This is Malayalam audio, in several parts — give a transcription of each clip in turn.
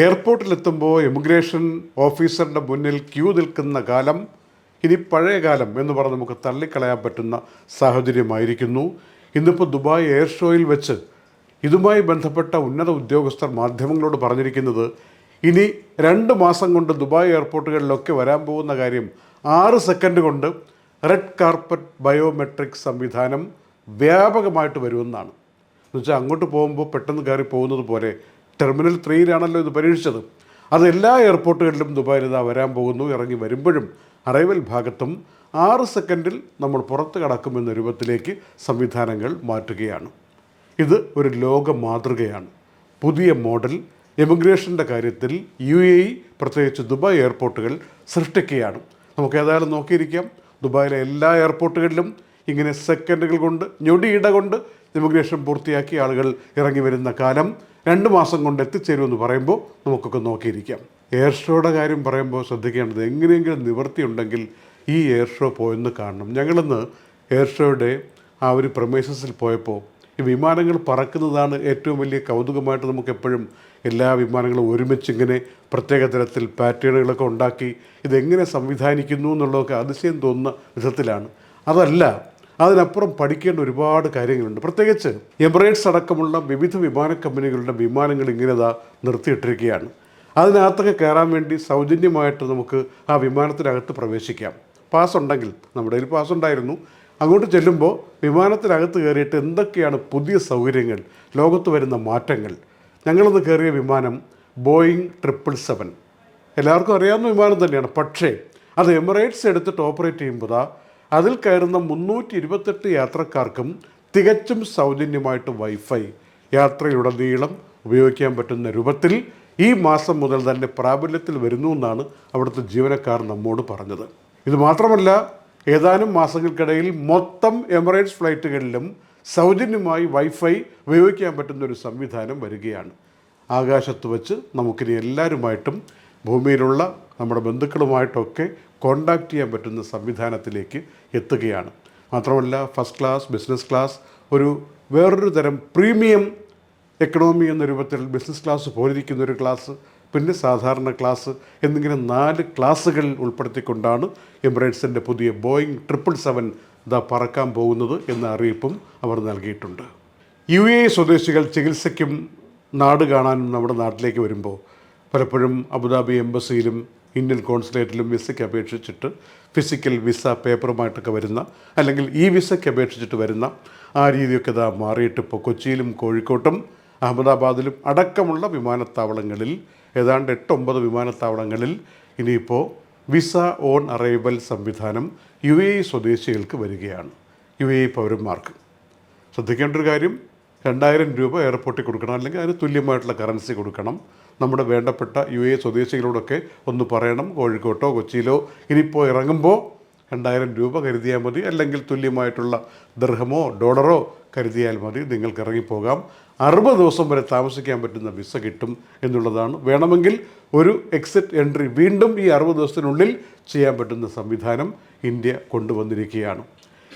എയർപോർട്ടിലെത്തുമ്പോൾ ഇമിഗ്രേഷൻ ഓഫീസറുടെ മുന്നിൽ ക്യൂ നിൽക്കുന്ന കാലം ഇനി പഴയ കാലം എന്ന് പറഞ്ഞ് നമുക്ക് തള്ളിക്കളയാൻ പറ്റുന്ന സാഹചര്യമായിരിക്കുന്നു. ഇന്നിപ്പോൾ ദുബായ് എയർ ഷോയിൽ വെച്ച് ഇതുമായി ബന്ധപ്പെട്ട ഉന്നത ഉദ്യോഗസ്ഥർ മാധ്യമങ്ങളോട് പറഞ്ഞിരിക്കുന്നത് ഇനി രണ്ട് മാസം കൊണ്ട് ദുബായ് എയർപോർട്ടുകളിലൊക്കെ വരാൻ പോകുന്ന കാര്യം ആറ് സെക്കൻഡ് കൊണ്ട് റെഡ് കാർപ്പറ്റ് ബയോമെട്രിക് സംവിധാനം വ്യാപകമായിട്ട് വരുമെന്നാണ്. എന്നുവെച്ചാൽ അങ്ങോട്ട് പോകുമ്പോൾ പെട്ടെന്ന് കയറി പോകുന്നത് പോലെ ടെർമിനൽ ത്രീയിലാണല്ലോ ഇത് പരീക്ഷിച്ചത്. അത് എല്ലാ എയർപോർട്ടുകളിലും ദുബായിൽ ഇതാ വരാൻ പോകുന്നു ഇറങ്ങി വരുമ്പോഴും അറൈവൽ ഭാഗത്തും ആറ് സെക്കൻഡിൽ നമ്മൾ പുറത്ത് കടക്കുമെന്ന രൂപത്തിലേക്ക് സംവിധാനങ്ങൾ മാറ്റുകയാണ്. ഇത് ഒരു ലോക മാതൃകയാണ്. പുതിയ മോഡൽ എമിഗ്രേഷന്റെ കാര്യത്തിൽ യു എ ഇ പ്രത്യേകിച്ച് ദുബായ് എയർപോർട്ടുകൾ സൃഷ്ടിക്കുകയാണ്. നമുക്ക് ഏതായാലും നോക്കിയിരിക്കാം. ദുബായിലെ എല്ലാ എയർപോർട്ടുകളിലും ഇങ്ങനെ സെക്കൻഡുകൾ കൊണ്ട് ഞൊടിയിട കൊണ്ട് ഇമിഗ്രേഷൻ പൂർത്തിയാക്കി ആളുകൾ ഇറങ്ങി വരുന്ന കാലം രണ്ട് മാസം കൊണ്ട് എത്തിച്ചേരുമെന്ന് പറയുമ്പോൾ നമുക്കൊക്കെ നോക്കിയിരിക്കാം. എയർ ഷോയുടെ കാര്യം പറയുമ്പോൾ ശ്രദ്ധിക്കേണ്ടത് എങ്ങനെയെങ്കിലും നിവൃത്തിയുണ്ടെങ്കിൽ ഈ എയർ ഷോ പോയെന്ന് കാണണം. ഞങ്ങളിന്ന് എയർ ഷോയുടെ ആ ഒരു പ്രമേസസിൽ പോയപ്പോൾ ഈ വിമാനങ്ങൾ പറക്കുന്നതാണ് ഏറ്റവും വലിയ കൗതുകമായിട്ട് നമുക്ക് എപ്പോഴും എല്ലാ വിമാനങ്ങളും ഒരുമിച്ച് ഇങ്ങനെ പ്രത്യേക തരത്തിൽ പാറ്റേണുകളൊക്കെ ഉണ്ടാക്കി ഇതെങ്ങനെ സംവിധാനിക്കുന്നു എന്നുള്ളതൊക്കെ അതിശയം തോന്നുന്ന വിധത്തിലാണ്. അതല്ല അതിനപ്പുറം പഠിക്കേണ്ട ഒരുപാട് കാര്യങ്ങളുണ്ട്. പ്രത്യേകിച്ച് എമിറേറ്റ്സ് അടക്കമുള്ള വിവിധ വിമാന കമ്പനികളുടെ വിമാനങ്ങൾ ഇങ്ങനെ നിർത്തിയിട്ടിരിക്കുകയാണ്. അതിനകത്തൊക്കെ കയറാൻ വേണ്ടി സൗജന്യമായിട്ട് നമുക്ക് ആ വിമാനത്തിനകത്ത് പ്രവേശിക്കാം. പാസ് ഉണ്ടെങ്കിൽ നമ്മുടെ കയ്യിൽ പാസ് ഉണ്ടായിരുന്നു. അങ്ങോട്ട് ചെല്ലുമ്പോൾ വിമാനത്തിനകത്ത് കയറിയിട്ട് എന്തൊക്കെയാണ് പുതിയ സൗകര്യങ്ങൾ ലോകത്ത് വരുന്ന മാറ്റങ്ങൾ? ഞങ്ങളിന്ന് കയറിയ വിമാനം ബോയിങ് ട്രിപ്പിൾ സെവൻ എല്ലാവർക്കും അറിയാവുന്ന വിമാനം തന്നെയാണ്. പക്ഷേ അത് എമിറേറ്റ്സ് എടുത്തിട്ട് ഓപ്പറേറ്റ് ചെയ്യുമ്പോൾ അതിൽ കയറുന്ന മുന്നൂറ്റി ഇരുപത്തെട്ട് യാത്രക്കാർക്കും തികച്ചും സൗജന്യമായിട്ട് വൈഫൈ. യാത്രയുടെ നീളം ഉപയോഗിക്കാൻ പറ്റുന്ന രൂപത്തിൽ ഈ മാസം മുതൽ തന്നെ പ്രാബല്യത്തിൽ വരുന്നു എന്നാണ് അവിടുത്തെ ജീവനക്കാർ നമ്മോട് പറഞ്ഞത്. ഇത് മാത്രമല്ല ഏതാനും മാസങ്ങൾക്കിടയിൽ മൊത്തം എമിറേറ്റ്സ് ഫ്ലൈറ്റുകളിലും സൗജന്യമായി വൈഫൈ ഉപയോഗിക്കാൻ പറ്റുന്ന ഒരു സംവിധാനം വരികയാണ്. ആകാശത്ത് വച്ച് നമുക്കിനി എല്ലാവരുമായിട്ടും ഭൂമിയിലുള്ള നമ്മുടെ ബന്ധുക്കളുമായിട്ടൊക്കെ കോണ്ടാക്ട് ചെയ്യാൻ പറ്റുന്ന സംവിധാനത്തിലേക്ക് എത്തുകയാണ്. മാത്രമല്ല ഫസ്റ്റ് ക്ലാസ് ബിസിനസ് ക്ലാസ് ഒരു വേറൊരു തരം പ്രീമിയം എക്കണോമി എന്ന രൂപത്തിൽ ബിസിനസ് ക്ലാസ് പോലിരിക്കുന്ന ഒരു ക്ലാസ് പിന്നെ സാധാരണ ക്ലാസ് എന്നിങ്ങനെ നാല് ക്ലാസ്സുകൾ ഉൾപ്പെടുത്തിക്കൊണ്ടാണ് എമിറേറ്റ്സിന്റെ പുതിയ ബോയിങ് ട്രിപ്പിൾ സെവൻ ഇതാ പറക്കാൻ പോകുന്നത് എന്ന അറിയിപ്പും അവർ നൽകിയിട്ടുണ്ട്. യു എ സ്വദേശികൾ ചികിത്സയ്ക്കും നാട് കാണാനും നമ്മുടെ നാട്ടിലേക്ക് വരുമ്പോൾ പലപ്പോഴും അബുദാബി എംബസിയിലും ഇന്ത്യൻ കോൺസുലേറ്റിലും വിസയ്ക്ക് അപേക്ഷിച്ചിട്ട് ഫിസിക്കൽ വിസ പേപ്പറുമായിട്ടൊക്കെ വരുന്ന അല്ലെങ്കിൽ ഈ വിസയ്ക്ക് അപേക്ഷിച്ചിട്ട് വരുന്ന ആ രീതിയൊക്കെ ഇതാ മാറിയിട്ട് ഇപ്പോൾ കൊച്ചിയിലും കോഴിക്കോട്ടും അഹമ്മദാബാദിലും അടക്കമുള്ള വിമാനത്താവളങ്ങളിൽ ഏതാണ്ട് എട്ടൊമ്പത് വിമാനത്താവളങ്ങളിൽ ഇനിയിപ്പോൾ വിസ ഓൺ അറൈവൽ സംവിധാനം യു എ സ്വദേശികൾക്ക് വരികയാണ്. യു എ പൗരന്മാർക്ക്. ശ്രദ്ധിക്കേണ്ട ഒരു കാര്യം രണ്ടായിരം രൂപ എയർപോർട്ടിൽ കൊടുക്കണം. അല്ലെങ്കിൽ അതിന് തുല്യമായിട്ടുള്ള കറൻസി കൊടുക്കണം. നമ്മുടെ വേണ്ടപ്പെട്ട യു എ സ്വദേശികളോടൊക്കെ ഒന്ന് പറയണം. കോഴിക്കോട്ടോ കൊച്ചിയിലോ ഇനിയിപ്പോൾ ഇറങ്ങുമ്പോൾ രണ്ടായിരം രൂപ കരുതിയാൽ മതി. അല്ലെങ്കിൽ തുല്യമായിട്ടുള്ള ദർഹമോ ഡോളറോ കരുതിയാൽ മതി. നിങ്ങൾക്ക് ഇറങ്ങിപ്പോകാം. അറുപത് ദിവസം വരെ താമസിക്കാൻ പറ്റുന്ന വിസ കിട്ടും എന്നുള്ളതാണ്. വേണമെങ്കിൽ ഒരു എക്സിറ്റ് എൻട്രി വീണ്ടും ഈ അറുപത് ദിവസത്തിനുള്ളിൽ ചെയ്യാൻ പറ്റുന്ന സംവിധാനം ഇന്ത്യ കൊണ്ടുവന്നിരിക്കുകയാണ്.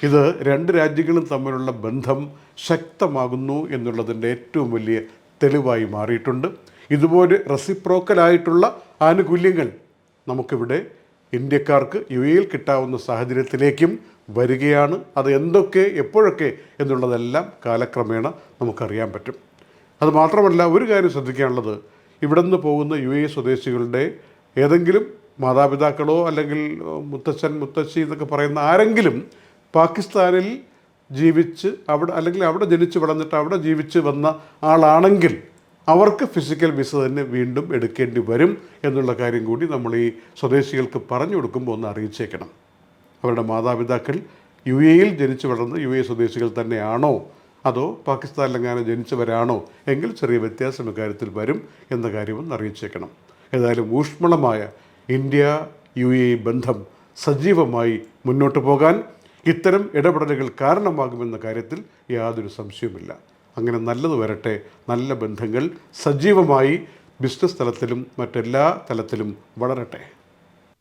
ഇത് രണ്ട് രാജ്യങ്ങളും തമ്മിലുള്ള ബന്ധം ശക്തമാകുന്നു എന്നുള്ളതിന്റെ ഏറ്റവും വലിയ തെളിവായി മാറിയിട്ടുണ്ട്. ഇതുപോലെ റെസിപ്രോക്കലായിട്ടുള്ള ആനുകൂല്യങ്ങൾ നമുക്കിവിടെ ഇന്ത്യക്കാർക്ക് യു എയിൽ കിട്ടാവുന്ന സാഹചര്യത്തിലേക്കും വരികയാണ്. അത് എന്തൊക്കെ എപ്പോഴൊക്കെ എന്നുള്ളതെല്ലാം കാലക്രമേണ നമുക്കറിയാൻ പറ്റും. അതുമാത്രമല്ല ഒരു കാര്യം ശ്രദ്ധിക്കാനുള്ളത്. ഇവിടെ നിന്ന് പോകുന്ന യു എ സ്വദേശികളുടെ ഏതെങ്കിലും മാതാപിതാക്കളോ അല്ലെങ്കിൽ മുത്തച്ഛൻ മുത്തശ്ശി എന്നൊക്കെ പറയുന്ന ആരെങ്കിലും പാകിസ്ഥാനിൽ ജീവിച്ച് അവിടെ അല്ലെങ്കിൽ അവിടെ ജനിച്ച് വളർന്നിട്ട് അവിടെ ജീവിച്ച് വന്ന ആളാണെങ്കിൽ അവർക്ക് ഫിസിക്കൽ വിസ തന്നെ വീണ്ടും എടുക്കേണ്ടി വരും എന്നുള്ള കാര്യം കൂടി നമ്മൾ ഈ സ്വദേശികൾക്ക് പറഞ്ഞു കൊടുക്കുമ്പോൾ ഒന്ന് അറിയിച്ചേക്കണം. അവരുടെ മാതാപിതാക്കൾ യു എയിൽ ജനിച്ചു വളർന്ന യു എ സ്വദേശികൾ തന്നെയാണോ? അതോ പാകിസ്ഥാനിലെങ്ങാനും ജനിച്ചവരാണോ? എങ്കിൽ ചെറിയ വ്യത്യാസം ഇക്കാര്യത്തിൽ വരും എന്ന കാര്യവും അറിയിച്ചേക്കണം. ഏതായാലും ഊഷ്മളമായ ഇന്ത്യ യു എ ബന്ധം സജീവമായി മുന്നോട്ട് പോകാൻ ഇത്തരം ഇടപെടലുകൾ കാരണമാകുമെന്ന കാര്യത്തിൽ യാതൊരു സംശയവുമില്ല. അങ്ങനെ നല്ലത് വരട്ടെ. നല്ല ബന്ധങ്ങൾ സജീവമായി ബിസിനസ് തലത്തിലും മറ്റെല്ലാ തലത്തിലും വളരട്ടെ.